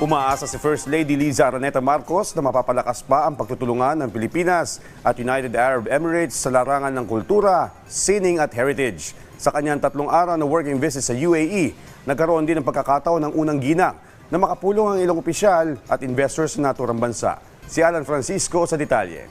Umaasa si First Lady Liza Araneta Marcos na mapapalakas pa ang pagtutulungan ng Pilipinas at United Arab Emirates sa larangan ng kultura, sining at heritage. Sa kanyang tatlong araw na working visit sa UAE, nagkaroon din ng pagkakataon ng unang ginang na makapulong ang ilang opisyal at investors sa naturang bansa. Si Alan Francisco sa detalye.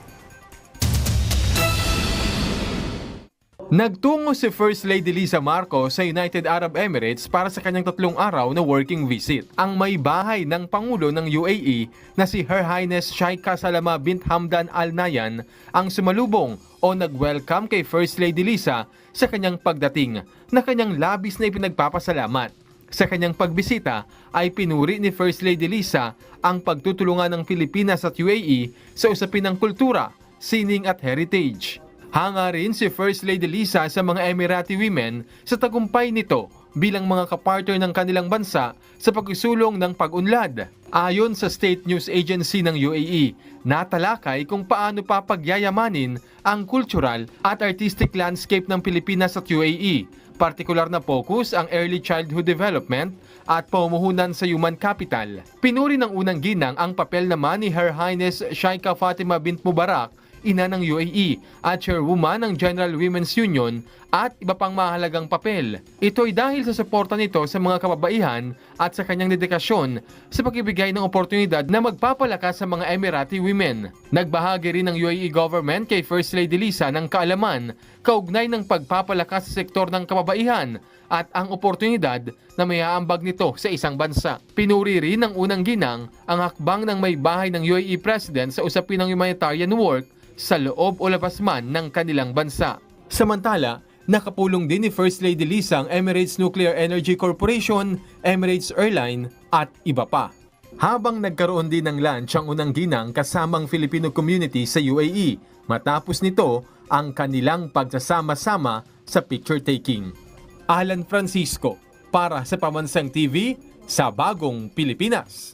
Nagtungo si First Lady Lisa Marcos sa United Arab Emirates para sa kanyang tatlong araw na working visit. Ang may bahay ng Pangulo ng UAE na si Her Highness Shaika Salama bint Hamdan Al Nayan ang sumalubong o nag-welcome kay First Lady Lisa sa kanyang pagdating na kanyang labis na ipinagpapasalamat. Sa kanyang pagbisita ay pinuri ni First Lady Lisa ang pagtutulungan ng Pilipinas at UAE sa usapin ng kultura, sining at heritage. Hanga rin si First Lady Lisa sa mga Emirati women sa tagumpay nito bilang mga kapartner ng kanilang bansa sa pagsusulong ng pag-unlad. Ayon sa State News Agency ng UAE, natalakay kung paano papagyayamanin ang cultural at artistic landscape ng Pilipinas at UAE. Partikular na focus ang early childhood development at pamumuhunan sa human capital. Pinuri ng unang ginang ang papel naman ni Her Highness Shaika Fatima bint Mubarak ina ng UAE at chairwoman ng General Women's Union at iba pang mahalagang papel. Ito ay dahil sa suporta nito sa mga kababaihan at sa kanyang dedikasyon sa pagbibigay ng oportunidad na magpapalakas sa mga Emirati women. Nagbahagi rin ng UAE government kay First Lady Lisa ng kaalaman kaugnay ng pagpapalakas sa sektor ng kababaihan at ang oportunidad na may aambag nito sa isang bansa. Pinuri rin ng unang ginang ang hakbang ng may bahay ng UAE President sa usapin ng humanitarian work sa loob o labas man ng kanilang bansa. Samantala, nakapulong din ni First Lady Lisa ang Emirates Nuclear Energy Corporation, Emirates Airline at iba pa. Habang nagkaroon din ng lunch ang unang ginang kasamang Filipino community sa UAE, matapos nito ang kanilang pagsasama-sama sa picture taking. Alan Francisco para sa Pamansang TV sa Bagong Pilipinas.